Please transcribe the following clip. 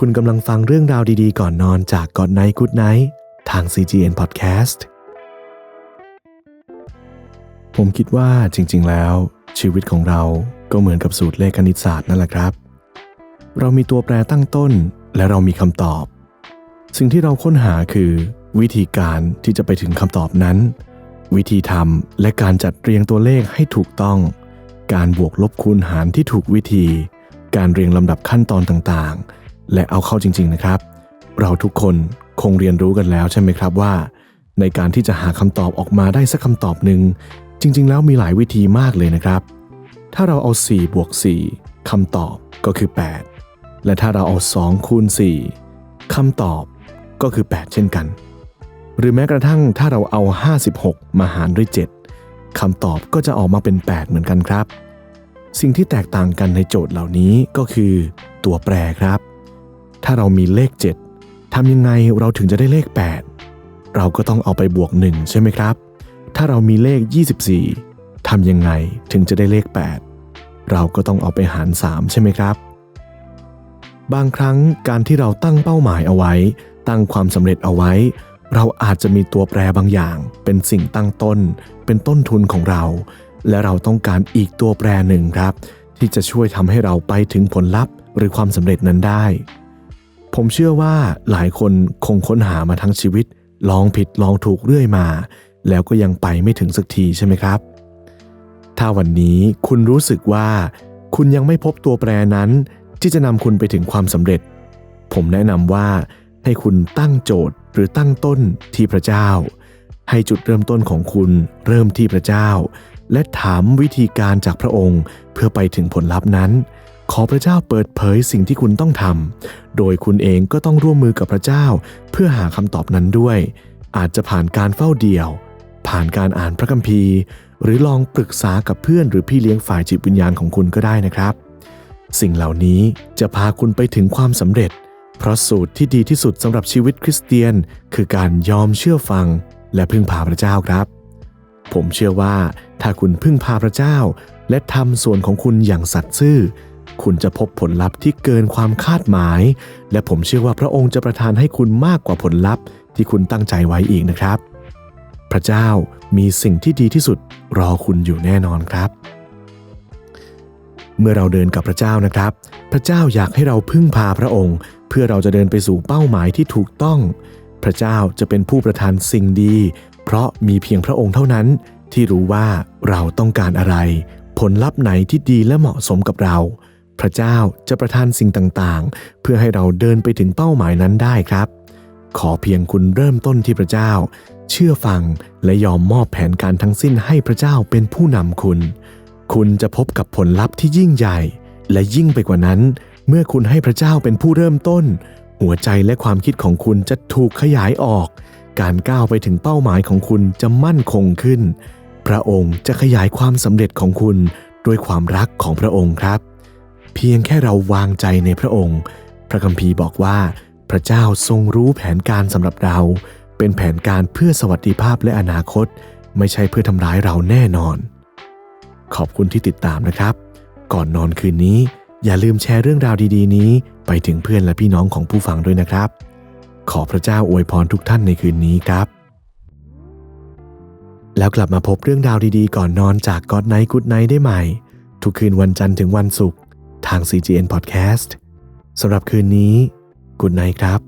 คุณกำลังฟังเรื่องราวดีๆ ก่อนนอนจากก่อนไนท์กู d ไนท์ทาง CGN Podcast ผมคิดว่าจริงๆ แล้ว ชีวิตของเราก็เหมือนกับสูตรเลขคณิตศาสตร์นั่นแหละครับ เรามีตัวแปรตั้งต้นและเรามีคำตอบ สิ่งที่เราค้นหาคือวิธีการที่จะไปถึงคำตอบนั้น วิธีทำและการจัดเรียงตัวเลขให้ถูกต้อง การบวกลบคูณหารที่ถูกวิธี การเรียงลำดับขั้นตอนต่างๆ และเอาเข้าจริง ๆนะครับ เราทุกคนคงเรียนรู้กันแล้วใช่ไหมครับว่า ในการที่จะหาคำตอบออกมาได้สักคำตอบหนึ่งจริง ๆ แล้วมีหลายวิธีมากเลยนะครับ ถ้าเราเอา 4 บวก 4คำตอบก็คือ 8 และถ้าเราเอา 2 คูณ 4คำตอบก็คือ 8 เช่นกัน หรือแม้กระทั่งถ้าเราเอา 56 มาหารด้วย 7คำตอบก็จะออกมาเป็น 8 เหมือนกันครับ สิ่งที่แตกต่างกันในโจทย์เหล่านี้ก็คือ ตัวแปรครับ ถ้าเรามีเลข 7ทำยังไงเราถึงจะได้เลข 8 เราก็ต้องเอาไปบวก 1 ใช่ไหมครับ ถ้าเรามีเลข 24ทำยังไงถึงจะได้เลข 8 เราก็ต้องเอาไปหาร 3 ใช่ไหมครับ บางครั้งการที่เราตั้งเป้าหมายเอาไว้ ตั้งความสำเร็จเอาไว้ เราอาจจะมีตัวแปรบางอย่าง เป็นสิ่งตั้งต้น เป็นต้นทุนของเรา และเราต้องการอีกตัวแปรหนึ่งครับ ที่จะช่วยทำให้เราไปถึงผลลัพธ์หรือความสำเร็จนั้นได้ ผมเชื่อว่าหลายคนคงค้นหามาทั้งชีวิต ลองผิดลองถูกเรื่อยมา แล้วก็ยังไปไม่ถึงสักทีใช่ไหมครับ ถ้าวันนี้คุณรู้สึกว่า คุณยังไม่พบตัวแปรนั้น ที่จะนำคุณไปถึงความสำเร็จ ผมแนะนำว่าให้คุณตั้งโจทย์หรือตั้งต้นที่พระเจ้า ให้จุดเริ่มต้นของคุณเริ่มที่พระเจ้า และถามวิธีการจากพระองค์เพื่อไปถึงผลลัพธ์นั้น ขอพระเจ้าเปิดเผยสิ่งที่คุณต้องทำ โดยคุณเองก็ต้องร่วมมือกับพระเจ้า เพื่อหาคำตอบนั้นด้วย อาจจะผ่านการเฝ้าเดี่ยว ผ่านการอ่านพระคัมภีร์ หรือลองปรึกษากับเพื่อนหรือพี่เลี้ยงฝ่ายจิตวิญญาณของคุณก็ได้นะครับ สิ่งเหล่านี้จะพาคุณไปถึงความสำเร็จ เพราะสูตรที่ดีที่สุดสำหรับชีวิตคริสเตียน คือการยอมเชื่อฟัง และพึ่งพาพระเจ้าครับ ผมเชื่อว่าถ้าคุณพึ่งพาพระเจ้า และทำส่วนของคุณอย่างสัตย์ซื่อ คุณจะพบผลลัพธ์ที่เกินความคาดหมาย และผมเชื่อว่าพระองค์จะประทานให้คุณมากกว่าผลลัพธ์ที่คุณตั้งใจไว้อีกนะครับ พระเจ้ามีสิ่งที่ดีที่สุดรอคุณอยู่แน่นอนครับ เมื่อเราเดินกับพระเจ้านะครับ พระเจ้าอยากให้เราพึ่งพาพระองค์ เพื่อเราจะเดินไปสู่เป้าหมายที่ถูกต้อง พระเจ้าจะเป็นผู้ประทานสิ่งดี เพราะมีเพียงพระองค์เท่านั้นที่รู้ว่าเราต้องการอะไร ผลลัพธ์ไหนที่ดีและเหมาะสมกับเรา พระเจ้าจะประทานสิ่งต่างๆ เพื่อให้เราเดินไปถึงเป้าหมายนั้นได้ครับ ขอเพียงคุณเริ่มต้นที่พระเจ้า เชื่อฟังและยอมมอบแผนการทั้งสิ้นให้พระเจ้าเป็นผู้นำคุณ คุณจะพบกับผลลัพธ์ที่ยิ่งใหญ่ และยิ่งไปกว่านั้น เมื่อคุณให้พระเจ้าเป็นผู้เริ่มต้น หัวใจและความคิดของคุณจะถูกขยายออก การก้าวไปถึงเป้าหมายของคุณจะมั่นคงขึ้น พระองค์จะขยายความสำเร็จของคุณด้วยความรักของพระองค์ครับ เพียงแค่เราวางใจในพระองค์ พระคัมภีร์บอกว่า พระเจ้าทรงรู้แผนการสำหรับเรา เป็นแผนการเพื่อสวัสดิภาพและอนาคต ไม่ใช่เพื่อทำร้ายเราแน่นอน ขอบคุณที่ติดตามนะครับ ก่อนนอนคืนนี้ อย่าลืมแชร์เรื่องราวดีๆ นี้ ไปถึงเพื่อนและพี่น้องของผู้ฟังด้วยนะครับ ขอพระเจ้าอวยพรทุกท่านในคืนนี้ครับแล้วกลับมาพบเรื่องราวดีๆ ก่อนนอนจากก็ d ไน g ์กู d ไน t ได้ใหม่ ทุกคืนวันจันทร์ถึงวันศุกร์ ทาง CGN Podcast สำหรับคืนนี้ Good Night ครับ